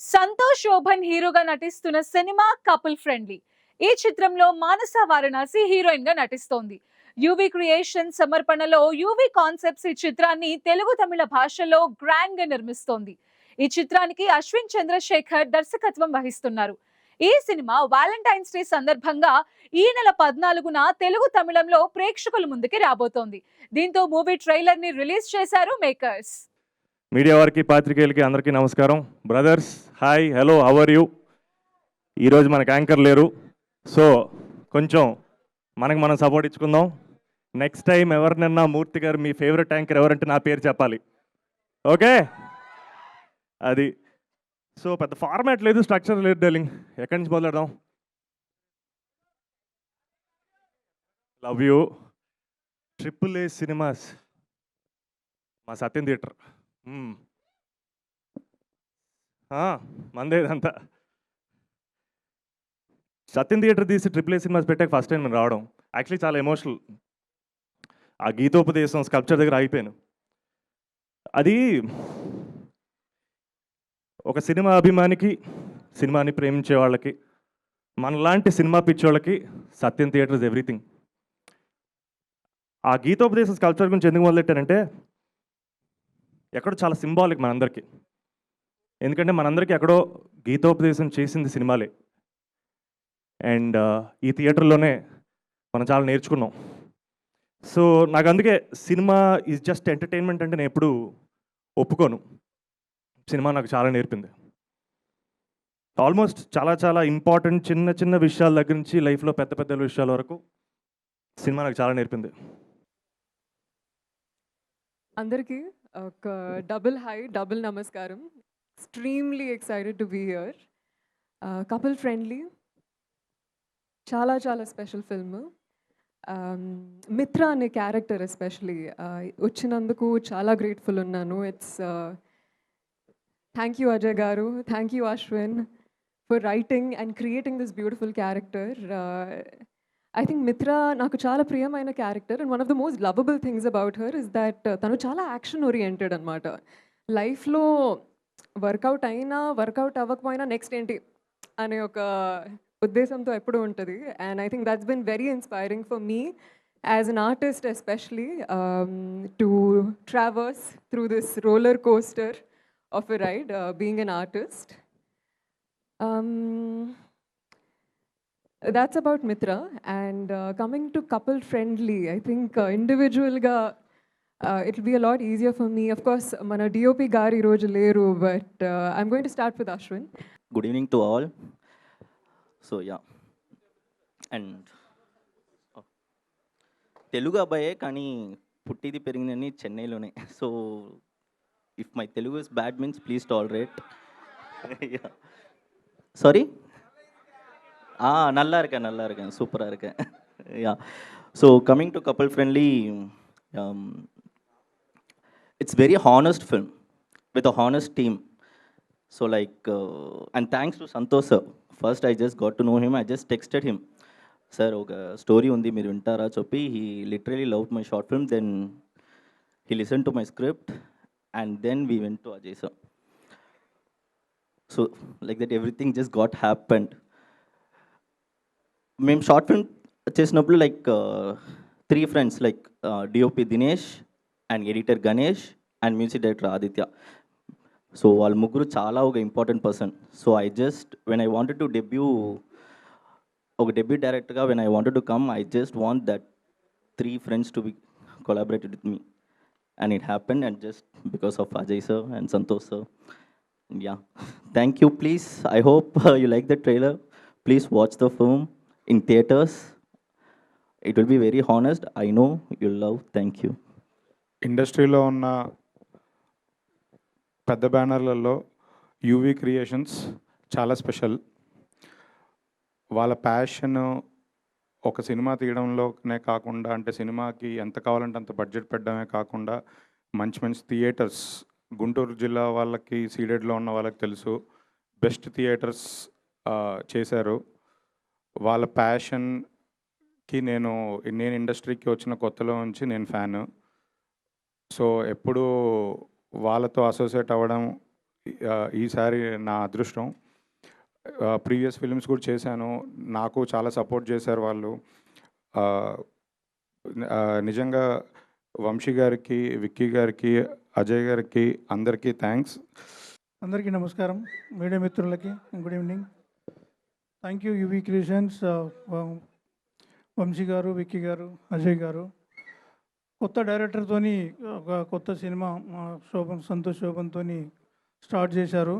సంతోష్ శోభన్ హీరోగా నటిస్తున్న cinema couple friendly. ఈ చిత్రంలో మానస వారణాసి హీరోయిన్గా నటిస్తోంది. యువి క్రియేషన్ సమర్పణలో యువి కాన్సెప్ట్స్ ఈ చిత్రాన్ని తెలుగు తమిళ భాషలో గ్రాండ్గా నిర్మిస్తోంది. ఈ చిత్రానికి అశ్విన్ చంద్రశేఖర్ దర్శకత్వం వహిస్తున్నారు. ఈ సినిమా వ్యాలంటైన్స్ డే సందర్భంగా ఈ నెల పద్నాలుగున తెలుగు తమిళంలో ప్రేక్షకుల ముందుకి రాబోతోంది. దీంతో మూవీ ట్రైలర్ని రిలీజ్ చేశారు మేకర్స్. మీడియా వారికి పాత్రికేయులకి అందరికీ నమస్కారం. Brothers hi hello how are you ఈరోజు మనకు యాంకర్ లేరు. సో కొంచెం మనకు మనం సపోర్ట్ ఇచ్చుకుందాం. నెక్స్ట్ టైం ఎవరినన్నా మూర్తి గారు మీ ఫేవరెట్ యాంకర్ ఎవరంటే నా పేరు చెప్పాలి. ఓకే అది. సో పెద్ద ఫార్మాట్ లేదు స్ట్రక్చర్ లేదు డెలింగ్ ఎక్కడి నుంచి మొదలెడదాం love you triple A cinemas మా సత్యం థియేటర్. మందే ఇదంతా సత్యం థియేటర్ తీసి ట్రిపుల్ ఏ సినిమాస్ పెట్టాక ఫస్ట్ టైం నేను రావడం. యాక్చువల్లీ చాలా ఎమోషనల్. ఆ గీతోపదేశం స్కల్ప్చర్ దగ్గర ఆగిపోయాను. అది ఒక సినిమా అభిమానికి సినిమాని ప్రేమించే వాళ్ళకి మనలాంటి సినిమా పిచ్చోళ్ళకి సత్యం థియేటర్ ఇస్ ఎవ్రీథింగ్. ఆ గీతోపదేశం స్కల్ప్చర్ గురించి ఎందుకు మొదలెట్టానంటే ఎక్కడో చాలా సింబాలిక్ మనందరికీ. ఎందుకంటే మనందరికీ ఎక్కడో గీతోపదేశం చేసింది సినిమాలే. అండ్ ఈ థియేటర్లోనే మనం చాలా నేర్చుకున్నాం. సో నాకు అందుకే సినిమా ఈజ్ జస్ట్ ఎంటర్టైన్మెంట్ అంటే నేను ఎప్పుడు ఒప్పుకోను. సినిమా నాకు చాలా నేర్పింది. ఆల్మోస్ట్ చాలా చాలా ఇంపార్టెంట్ చిన్న చిన్న విషయాల దగ్గర నుంచి లైఫ్లో పెద్ద పెద్ద విషయాల వరకు సినిమా నాకు చాలా నేర్పింది. అందరికీ ఒక డబుల్ హై డబుల్ నమస్కారం. Extremely excited to be here couple friendly చాలా చాలా స్పెషల్ ఫిల్మ్ మిత్ర అనే క్యారెక్టర్ ఎస్పెషలీ వచ్చినందుకు చాలా గ్రేట్ఫుల్ ఉన్నాను. It's thank you Ajay garu thank you Ashwin for writing and creating this beautiful character I think Mitra నాకు చాలా ప్రియమైన character and one of the most lovable things about her is that తను చాలా action oriented అనమాట లైఫ్లో work out అయినా work out అవ్వకపోయినా next ఏంటి అనే ఒక ఉద్దేశంతో ఎప్పుడు ఉంటుంది. And I think that's been very inspiring for me as an artist especially to traverse through this roller coaster of a ride being an artist that's about Mitra. And uh, coming to couple friendly, I think uh, individual ga uh, it'll be a lot easier for me. Of course, mana DOP gari roju leru, but uh, I'm going to start with Ashwin. Good evening to all so ya and Telugu అబ్బాయే కానీ పుట్టిది పెరిగిందని చెన్నైలోనే so if my Telugu is bad means please tolerate sorry ஆ நல்லா இருக்கேன் நல்லா இருக்கேன் சூப்பராக இருக்கேன் yeah so coming to Kappal friendly it's very honest film with a honest team so like and thanks to Santhosh sir first I just got to know him I just texted him sir ఒక story ఉంది మీరు వింటారా చెప్పి he literally love my short film then he listen to my script and then we went to Ajay sir so like that everything just got happened మేము short film చేసినప్పుడు like three friends like DOP Dinesh and editor Ganesh and music director Aditya so వాళ్ళ ముగ్గురు చాలా ఒక important person so I just when I wanted to debut ఒక debut డైరెక్టర్గా when I wanted to come I just want that three friends to be collaborated with me and it happen and just because of Ajay sir and Santosh sir ya thank you please I hope you like the trailer please watch the film in theatres it will be very honest I know you love thank you ఇండస్ట్రీలో ఉన్న పెద్ద బ్యానర్లలో UV creations చాలా special వాళ్ళ passion ఒక cinema తీయడంలోనే కాకుండా అంటే సినిమాకి ఎంత కావాలంటే అంత బడ్జెట్ పెట్టడమే కాకుండా మంచి మంచి థియేటర్స్ గుంటూరు జిల్లా వాళ్ళకి సీడెడ్లో ఉన్న వాళ్ళకి తెలుసు. బెస్ట్ థియేటర్స్ చేశారు. వాళ్ళ ప్యాషన్కి నేను నేను ఇండస్ట్రీకి వచ్చిన కొత్తలో నుంచి నేను ఫ్యాను సో ఎప్పుడూ వాళ్ళతో అసోసియేట్ అవ్వడం ఈసారి నా అదృష్టం. ప్రీవియస్ ఫిల్మ్స్ కూడా చేశాను. నాకు చాలా సపోర్ట్ చేశారు వాళ్ళు. నిజంగా వంశీ గారికి విక్కీ గారికి అజయ్ గారికి అందరికీ థ్యాంక్స్ అందరికీ నమస్కారం. మీడియా మిత్రులకి good evening. Thank you UV creations Vamsi garu Vicky garu Ajay garu. కొత్త డైరెక్టర్తోని ఒక కొత్త సినిమా శోభం శోభన్ సంతోష్ శోభన్తో స్టార్ట్ చేశారు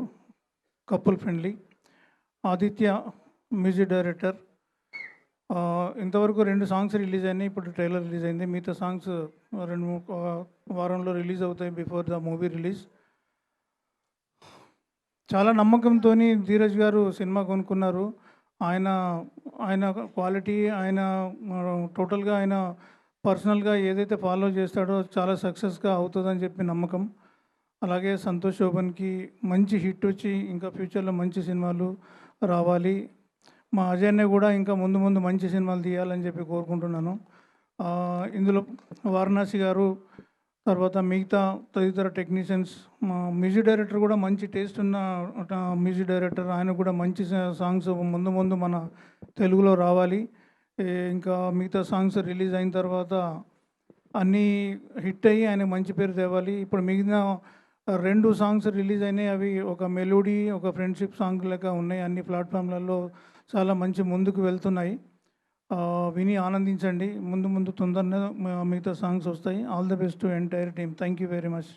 couple friendly Aditya music director ఇంతవరకు రెండు సాంగ్స్ రిలీజ్ అయినాయి ఇప్పుడు ట్రైలర్ రిలీజ్ అయింది. మిగతా సాంగ్స్ రెండు వారంలో రిలీజ్ అవుతాయి బిఫోర్ ద మూవీ రిలీజ్ చాలా నమ్మకంతో ధీరజ్ గారు సినిమా కొనుక్కున్నారు. ఆయన ఆయన క్వాలిటీ ఆయన uh, టోటల్గా ఆయన పర్సనల్గా ఏదైతే ఫాలో చేస్తాడో చాలా సక్సెస్గా అవుతుందని చెప్పి నమ్మకం. అలాగే సంతోష్ శోభన్కి మంచి హిట్ వచ్చి ఇంకా ఫ్యూచర్లో మంచి సినిమాలు రావాలి. మా అజయ్నే కూడా ఇంకా ముందు ముందు మంచి సినిమాలు తీయాలని చెప్పి కోరుకుంటున్నాను. ఇందులో వారణాసి గారు తర్వాత మిగతా తదితర టెక్నీషియన్స్ మా మ్యూజిక్ డైరెక్టర్ కూడా మంచి టేస్ట్ ఉన్న మ్యూజిక్ డైరెక్టర్ ఆయన కూడా మంచి సా- సాంగ్స్ ముందు ముందు మన తెలుగులో రావాలి. ఇంకా మిగతా సాంగ్స్ రిలీజ్ అయిన తర్వాత అన్నీ హిట్ అయ్యి ఆయన మంచి పేరు తేవాలి. ఇప్పుడు మిగిలిన రెండు సాంగ్స్ రిలీజ్ అయినాయి. అవి ఒక మెలోడీ ఒక ఫ్రెండ్షిప్ సాంగ్ లెక్క ఉన్నాయి. అన్ని ప్లాట్ఫామ్లలో చాలా మంచి ముందుకు వెళ్తున్నాయి. విని ఆనందించండి. ముందు ముందు తొందరగా మిగతా సాంగ్స్ వస్తాయి. All the best to entire team thank you very much